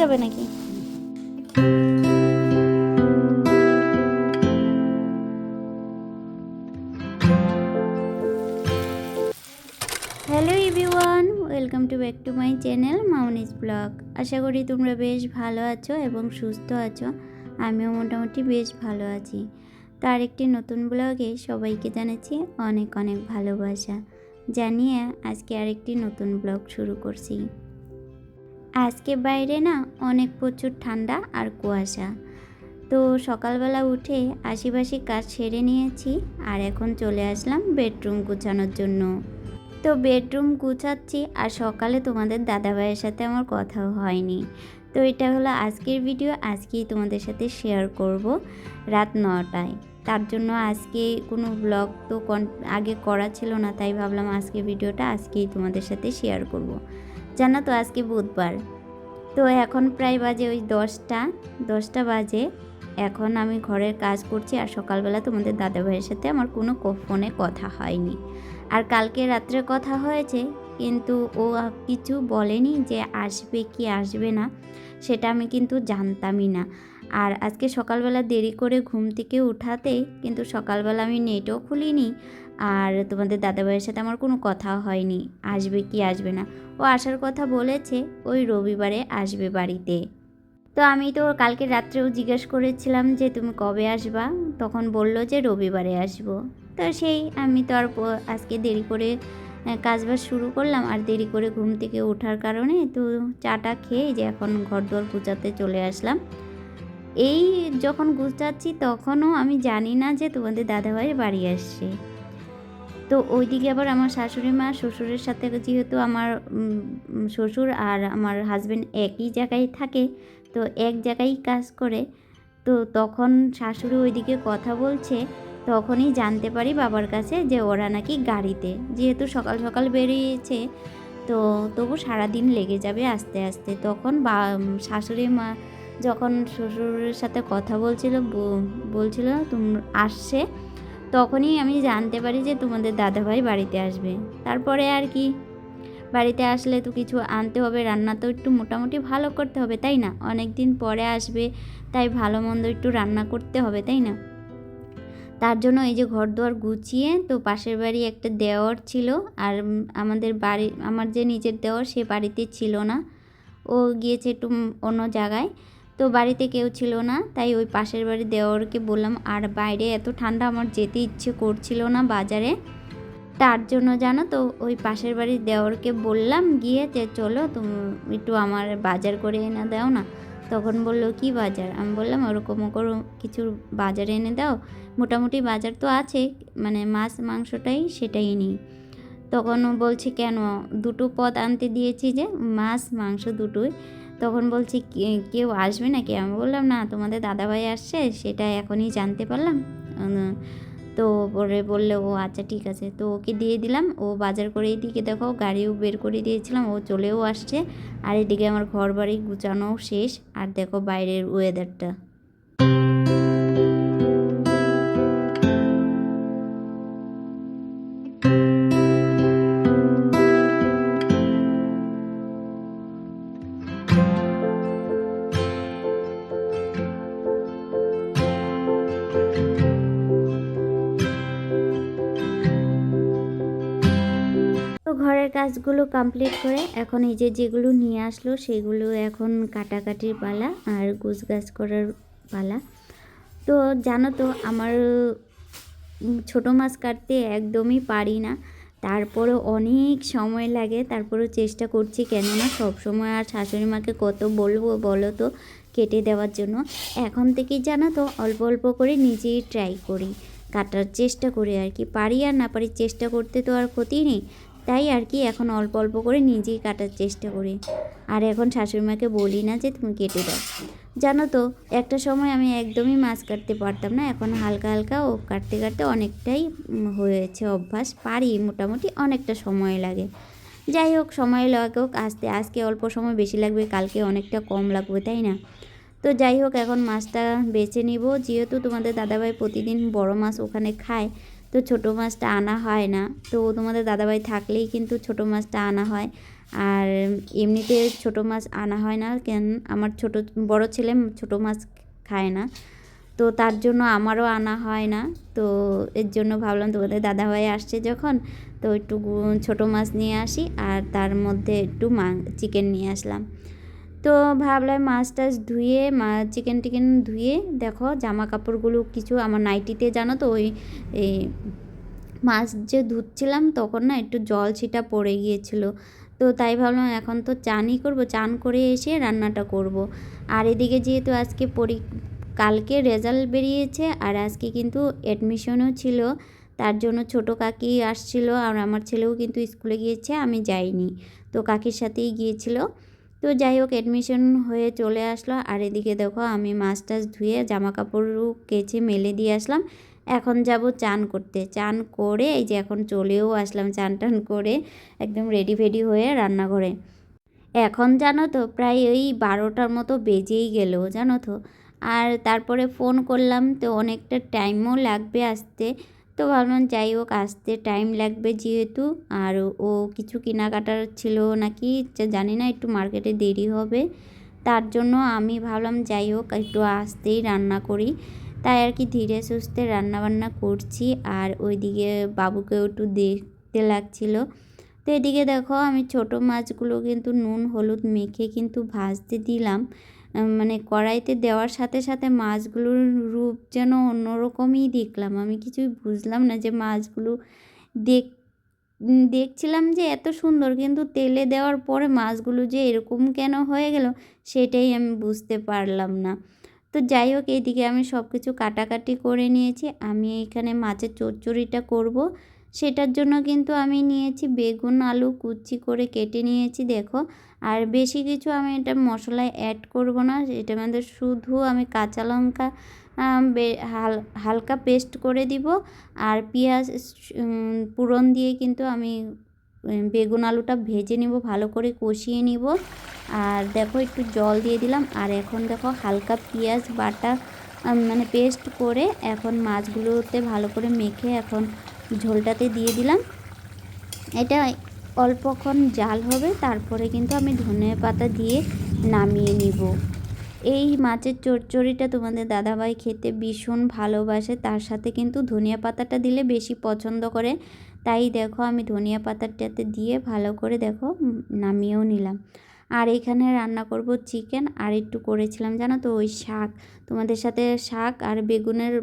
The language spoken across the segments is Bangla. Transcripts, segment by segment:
যাবে নাকি? Hello everyone welcome to back to my channel Mouni's blog আশা করি তোমরা বেশ ভালো আছো এবং সুস্থ আছো। আমিও মোটামুটি বেশ ভালো আছি। তো আরেকটি নতুন ব্লগে সবাইকে জানাচ্ছি অনেক অনেক ভালোবাসা। জানিয়ে আজকে আরেকটি নতুন ব্লগ শুরু করছি। আজকে বাইরে না অনেক প্রচুর ঠান্ডা আর কুয়াশা। তো সকালবেলা উঠে আশিপাশি কাজ সেরে নিয়েছি আর এখন চলে আসলাম বেডরুম গুছানোর জন্য। তো বেডরুম গুছাচ্ছি আর সকালে তোমাদের দাদাভাইয়ের সাথে আমার কথাও হয়নি। তো এটা হলো আজকের ভিডিও, আজকেই তোমাদের সাথে শেয়ার করব রাত নটায়। তার জন্য আজকে কোনো ব্লগ তো আগে করা ছিল না, তাই ভাবলাম আজকে ভিডিওটা আজকেই তোমাদের সাথে শেয়ার করব। জানো তো আজকে বুধবার। তো এখন প্রায় বাজে ওই দশটা দশটা বাজে। এখন আমি ঘরের কাজ করছি আর সকালবেলা তোমাদের দাদাভাইয়ের সাথে আমার কোনো ফোনে কথা হয়নি। আর কালকে রাত্রে কথা হয়েছে, কিন্তু ও কিছু বলেনি যে আসবে কি আসবে না, সেটা আমি কিন্তু জানতামই না। আর আজকে সকালবেলা দেরি করে ঘুম থেকে উঠাতেই কিন্তু সকালবেলা আমি নেটও খুলিনি আর তোমাদের দাদাভাইয়ের সাথে আমার কোনো কথা হয়নি। আসবে কি আসবে না? ও আসার কথা বলেছে, ওই রবিবারে আসবে বাড়িতে। তো আমি তো কালকে রাত্রেও জিজ্ঞেস করেছিলাম যে তুমি কবে আসবা? তখন বলল যে রবিবারে আসব। তো সেই আমি তো আর আজকে দেরি করে কাজবাজ শুরু করলাম। আর দেরি করে ঘুম থেকে ওঠার কারণে তো চাটা খেয়ে যে এখন ঘর দোর গুছাতে চলে আসলাম। এই যখন গুছাচ্ছি তখনও আমি জানি না যে তোমাদের দাদাভাই বাড়ি আসছে। তো ওইদিকে আবার আমার শাশুড়ি মা, শ্বশুরের সাথে যেহেতু আমার শ্বশুর আর আমার হাজব্যান্ড একই জায়গায় থাকে, তো এক জায়গায় কাজ করে, তো তখন শাশুড়ি ওইদিকে কথা বলছে, তখনই জানতে পারি বাবার কাছে যে ওরা নাকি গাড়িতে, যেহেতু সকাল সকাল বেরিয়েছে, তো তবু সারাদিন লেগে যাবে আস্তে আস্তে। তখন বা শাশুড়ি মা যখন শ্বশুরের সাথে কথা বলছিল বলছিল, তুম, আসছে। তখনই আমি জানতে পারি যে তোমাদের দাদাভাই বাড়িতে আসবে। তারপরে আর কি? বাড়িতে আসলে তো কিছু আনতে হবে, রান্না তো একটু মোটামুটি ভালো করতে হবে, তাই না? অনেক দিন পরে আসবে, তাই ভালো মন্দ একটু রান্না করতে হবে, তাই না? তার জন্য এই যে ঘর দুয়ার গুছিয়ে, তো পাশের বাড়ি একটা দেওয়ার ছিল, আর আমাদের বাড়ি, আমার যে নিজের দেওয়ার সে বাড়িতে ছিল না। ও গিয়েছে একটু অন্য জায়গায় তো বাড়িতে কেউ ছিল না, তাই ওই পাশের বাড়ি দেওয়ারকে বললাম, আর বাইরে এত ঠান্ডা, আমার যেতে ইচ্ছে করছিল না বাজারে। তার জন্য জানো তো, ওই পাশের বাড়ির দেওরকে বললাম, গিয়ে যে চলো তুমি একটু আমার বাজার করে এনে দাও না। তখন বলল, কি বাজার? আমি বললাম, ওরকম করো কিছু বাজার এনে দাও। মোটামুটি বাজার তো আছে মানে মাছ, মাংসটাই সেটাই নিই। তখন বলছে, কেন? দুটো পদ আনতে দিয়েছি যে, মাছ, মাংস দুটোই। তখন বলছি, "কে- কেউ আসবে নাকি? আমি বললাম, না, তোমাদের দাদাভাই আসছে, সেটা এখনই জানতে পারলাম। তো পরে বললে, ও আচ্ছা ঠিক আছে। তো ওকে দিয়ে দিলাম, ও বাজার করে এদিকে দেখো, গাড়িও বের করে দিয়েছিলাম, ও চলেও আসছে। আর এদিকে আমার ঘর বাড়ি গুছানোও শেষ, আর দেখো বাইরের ওয়েদারটা কাজগুলো কমপ্লিট করে এখন এই যে যেগুলো নিয়ে আসলো সেগুলো এখন কাটাকাটির পালা আর গুছ গাছ করার পালা। তো জানো তো আমার ছোটো মাছ কাটতে একদমই পারি না। তারপরে অনেক সময় লাগে, তারপরেও চেষ্টা করছি কেননা সব সময় আর শাশুড়ি মাকে কত বলব বলো তো কেটে দেওয়ার জন্য। এখন থেকেই জানো তো অল্প অল্প করে নিজেই ট্রাই করি, কাটার চেষ্টা করি আর কি। পারি আর না পারি চেষ্টা করতে তো আর ক্ষতি নেই। তাই আর কি এখন অল্প অল্প করে নিজেই কাটার চেষ্টা করি। আর এখন শাশুড়ি মাকে বলি না যে তুমি কেটে দাও। জানো তো, একটা সময় আমি একদমই মাছ কাটতে পারতাম না, এখন হালকা হালকা ও কাটতে কাটতে অনেকটাই হয়েছে অভ্যাস, পারি মোটামুটি অনেকটা সময় লাগে। যাই হোক, সময় লাগুক, আস্তে আজকে অল্প সময় বেশি লাগবে, কালকে অনেকটা কম লাগবে, তাই না? তো যাই হোক, এখন মাছটা বেছে নিব। যেহেতু তোমাদের দাদাভাই প্রতিদিন বড় মাছ ওখানে খায় তো ছোটো মাছটা আনা হয় না। তো তোমাদের দাদাভাই থাকলেই কিন্তু ছোটো মাছটা আনা হয়। আর এমনিতে ছোটো মাছ আনা হয় না, কেন আমার ছোটো, বড় ছেলে ছোটো মাছ খায় না। তো তার জন্য আমারও আনা হয় না। তো এর জন্য ভাবলাম তোমাদের দাদাভাই আসছে যখন, তো একটু ছোটো মাছ নিয়ে আসি। আর তার মধ্যে একটু মা, চিকেন নিয়ে আসলাম। তো ভাবলাম মাছ টাছ ধুয়ে, মা চিকেন টিকেন ধুয়ে, দেখো জামা কাপড়গুলো কিছু আমার নাইটিতে জানো তো, ওই এই মাছ যে ধুচ্ছিলাম তখন না একটু জল ছিটা পড়ে গিয়েছিল। তো তাই ভাবলাম এখন তো চানই করব, চান করে এসে রান্নাটা করব। আর এদিকে যেহেতু আজকে পরি, কালকে রেজাল্ট বেরিয়েছে আর আজকে কিন্তু অ্যাডমিশনও ছিল, তার জন্য ছোট কাকি আসছিল আর আমার ছেলেও কিন্তু স্কুলে গিয়েছে, আমি যাইনি। তো কাকির সাথেই গিয়েছিল। তো যাই হোক অ্যাডমিশন হয়ে চলে আসলো। আর এদিকে দেখো, আমি মাছ টাছ ধুয়ে জামা কাপড়ও কেচে মেলে দিয়ে আসলাম। এখন যাব চান করতে। চান করে, এই যে এখন চলেও আসলাম চান টান করে, একদম রেডি ফেডি হয়ে রান্নাঘরে। এখন জানো তো, প্রায় ওই বারোটার মতো বেজেই গেল, জানো তো। আর তারপরে ফোন করলাম, তো অনেকটা টাইমও লাগবে আসতে। তো ভাবলাম যাই হোক আসতে টাইম লাগবে যেহেতু। আর ও কিছু কেনাকাটার ছিল নাকি জানি না, একটু মার্কেটে দেরি হবে। তার জন্য আমি ভাবলাম যাই হোক একটু আসতেই রান্না করি। তাই আর কি ধীরে সুস্থে রান্না বান্না করছি। আর ওইদিকে বাবুকেও একটু দেখতে লাগছিল। তো এদিকে দেখো, আমি ছোট মাছগুলো কিন্তু নুন, হলুদ মেখে কিন্তু ভাজতে দিলাম। মানে কড়াইতে দেওয়ার সাথে সাথে মাছগুলোর রূপ যেন অন্যরকমই দেখলাম। আমি কিছুই বুঝলাম না যে মাছগুলো দেখ দেখছিলাম যে এত সুন্দর, কিন্তু তেলে দেওয়ার পরে মাছগুলো যে এরকম কেন হয়ে গেল সেটাই আমি বুঝতে পারলাম না। তো যাই হোক, এইদিকে আমি সব কিছু কাটাকাটি করে নিয়েছি। আমি এখানে মাছের চচ্চড়িটা করব। সেটার জন্য কিন্তু আমি নিয়েছি বেগুন, আলু কুচি করে কেটে নিয়েছি, দেখো। আর বেশি কিছু আমি এটা মশলায় অ্যাড করব না, এটার মধ্যে শুধু আমি কাঁচা লঙ্কা হালকা পেস্ট করে দিব। আর পেঁয়াজ পুরন দিয়ে কিন্তু আমি বেগুন, আলুটা ভেজে নিব, ভালো করে কষিয়ে নিব। আর দেখো, একটু জল দিয়ে দিলাম। আর এখন দেখো, হালকা পেঁয়াজ বাটা মানে পেস্ট করে এখন মাছগুলোতে ভালো করে মেখে এখন ঝোলটাতে দিয়ে দিলাম। এটা অল্পক্ষণ জাল হবে, তারপরে কিন্তু আমি ধনে পাতা দিয়ে নামিয়ে নিব। এই মাছের চচ্চড়িটা তোমাদের দাদাভাই খেতে ভীষণ ভালোবাসে, তার সাথে কিন্তু ধনিয়া পাতাটা দিলে বেশি পছন্দ করে। তাই দেখো, আমি ধনিয়া পাতাটাতে দিয়ে ভালো করে দেখো, নামিয়েও নিলাম। আর এখানে রান্না করব চিকেন, আর একটু করেছিলাম জানো তো, ওই শাক। তোমাদের সাথে শাক আর বেগুনের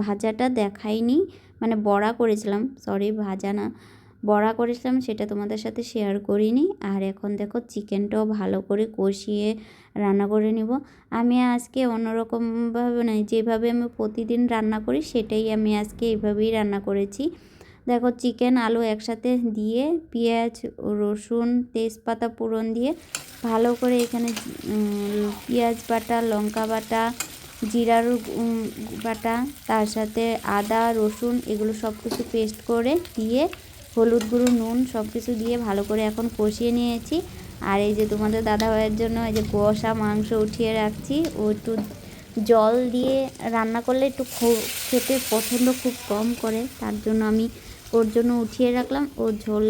ভাজাটা দেখাইনি মানে বড়া করেছিলাম সরি ভাজা না, বড়া করেছিলাম, সেটা তোমাদের সাথে শেয়ার করিনি, আর এখন দেখো চিকেনটাও ভালো করে কষিয়ে রান্না করে নিব। আমি আজকে অন্যরকমভাবে নয় যেভাবে আমি প্রতিদিন রান্না করি, সেটাই আমি আজকে এইভাবেই রান্না করেছি। দেখো চিকেন আলু একসাথে দিয়ে, পেঁয়াজ, রসুন, তেজপাতা, ফোড়ন দিয়ে ভালো করে এখানে পেঁয়াজ বাটা, লঙ্কা বাটা জিরার বাটা, তার সাথে আদা, রসুন এগুলো সব কিছু পেস্ট করে দিয়ে হলুদ গুঁড়ো, নুন সব কিছু দিয়ে ভালো করে এখন কষিয়ে নিয়েছি। আর এই যে তোমাদের দাদা ভাইয়ের জন্য এই যে কষা মাংস উঠিয়ে রাখছি, ও একটু জল দিয়ে রান্না করলে একটু খেতে পছন্দ খুব কম করে, তার জন্য আমি ওর জন্য উঠিয়ে রাখলাম। ও ঝোল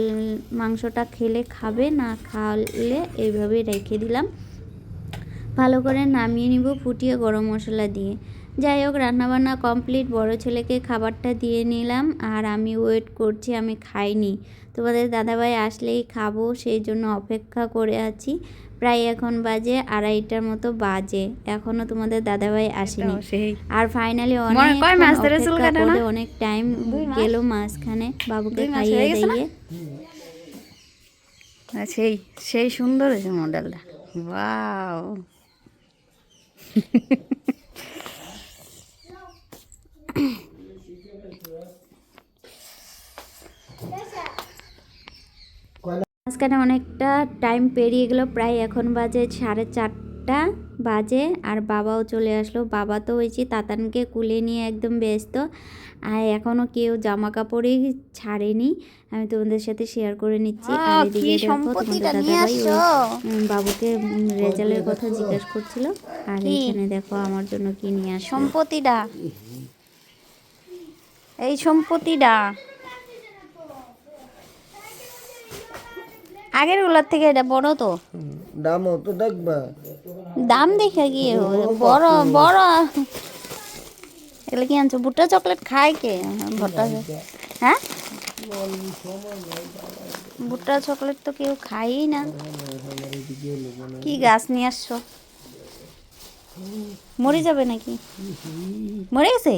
মাংসটা খেলে খাবে, না খাওয়ালে এইভাবেই রেখে দিলাম। ভালো করে নামিয়ে নিব ফুটিয়ে গরম মশলা দিয়ে। যাই হোক রান্নাবান্না কমপ্লিট। বড় ছেলেকে খাবারটা দিয়ে নিলাম আর আমি ওয়েট করছি আমি খাইনি। তোমাদের দাদাভাই আসলেই খাব সেই জন্য অপেক্ষা করে আছি। প্রায় এখন বাজে আড়াইটার মতো বাজে। এখনও তোমাদের দাদাভাই আসেনি। আর ফাইনালি অনেক অনেক টাইম গেল মাঝখানে বাবুকে খাইয়ে হয়ে? দাইয়ে। আর সেই সেই সুন্দর হয়েছে মডেলটা ওয়াও মাঝখানে অনেকটা টাইম পেরিয়ে গেল প্রায় এখন বাজে সাড়ে চারটা। বাজে আর বাবাও চলে আসলো। বাবা তো ওই যে তাতানকে কুলে নিয়ে একদম ব্যস্ত আর এখনও কেউ জামা কাপড়ই ছাড়েনি। আমি তোমাদের সাথে শেয়ার করে নিচ্ছি। আর এদিকে দেখো তোমাদের? বাবুকে রেজাল্টের কথা জিজ্ঞেস করছিল। আর এখানে দেখো আমার জন্য কি নিয়ে আসলো সম্পত্তিটা? এই সম্পত্তিটা? আগেরগুলার থেকে এটা বড় তো? দামও তো দেখবা? দাম দেখে কি বড় বড়। এগুলো কি আনছো? ভুট্টা চকলেট খায় কে? ভুট্টা হ্যাঁ? ভুট্টা চকলেট তো কেউ খায়ই না। কি গাছ নিয়ে আসছো? মরে যাবে নাকি? মরে গেছে।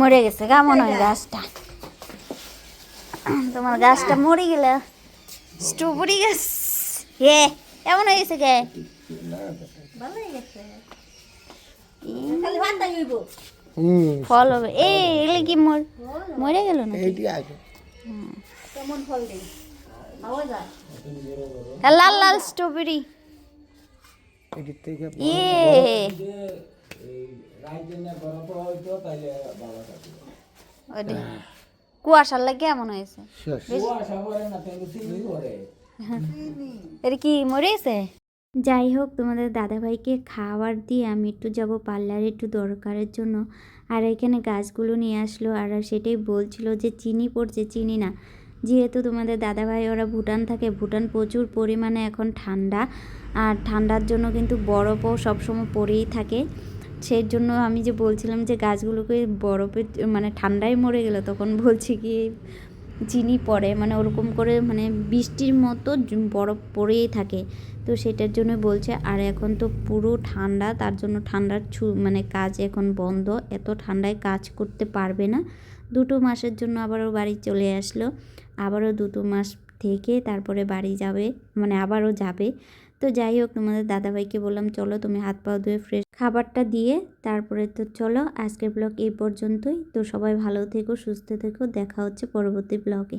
মরে গেছে কেমন হয় গাছটা। তোমার গাছটা মরে গেলে। স্ট্রবেরি গাছ। হে কেমন হয়ে গেছে গে ফল হবে। এ এগুলো কি মর মরে গেল না হ্যাঁ, লাল লাল স্ট্রবেরি ইয়ে। কুয়াশার লাগে এমন হয়েছে। এটা কি মরে গেছে যাই হোক তোমাদের দাদাভাইকে খাবার দিয়ে আমি একটু যাব পার্লারে একটু দরকারের জন্য। আর এখানে গাছগুলো নিয়ে আসলো আর সেটাই বলছিল যে চিনি পড়ছে চিনি না। যেহেতু তোমাদের দাদাভাই ওরা ভুটান থাকে ভুটান প্রচুর পরিমাণে এখন ঠান্ডা। আর ঠান্ডার জন্য কিন্তু বরফও সবসময় পড়েই থাকে। সেই জন্য আমি যে বলছিলাম যে গাছগুলোকে বরফে মানে ঠান্ডায় মরে গেল তখন বলছি কি চিনি পড়ে মানে ওরকম করে মানে বৃষ্টির মতো বরফ পড়েই থাকে। তো সেটার জন্য বলছে, আর এখন তো পুরো ঠান্ডা, তার জন্য ঠান্ডার ছু মানে কাজ এখন বন্ধ, এত ঠান্ডায় কাজ করতে পারবে না। দুটো মাসের জন্য আবারও বাড়ি চলে আসলো। আবারও দুটো মাস থেকে তারপরে বাড়ি যাবে মানে আবারও যাবে। তো যাই হোক, তোমাদের দাদাভাইকে বললাম, চলো তুমি হাত পা ধুয়ে ফ্রেশ খাবারটা দিয়ে তারপরে তো চলো, আজকের ব্লগ এই পর্যন্তই। তো সবাই ভালো থেকো, সুস্থ থেকো, দেখা হচ্ছে পরবর্তী ব্লগে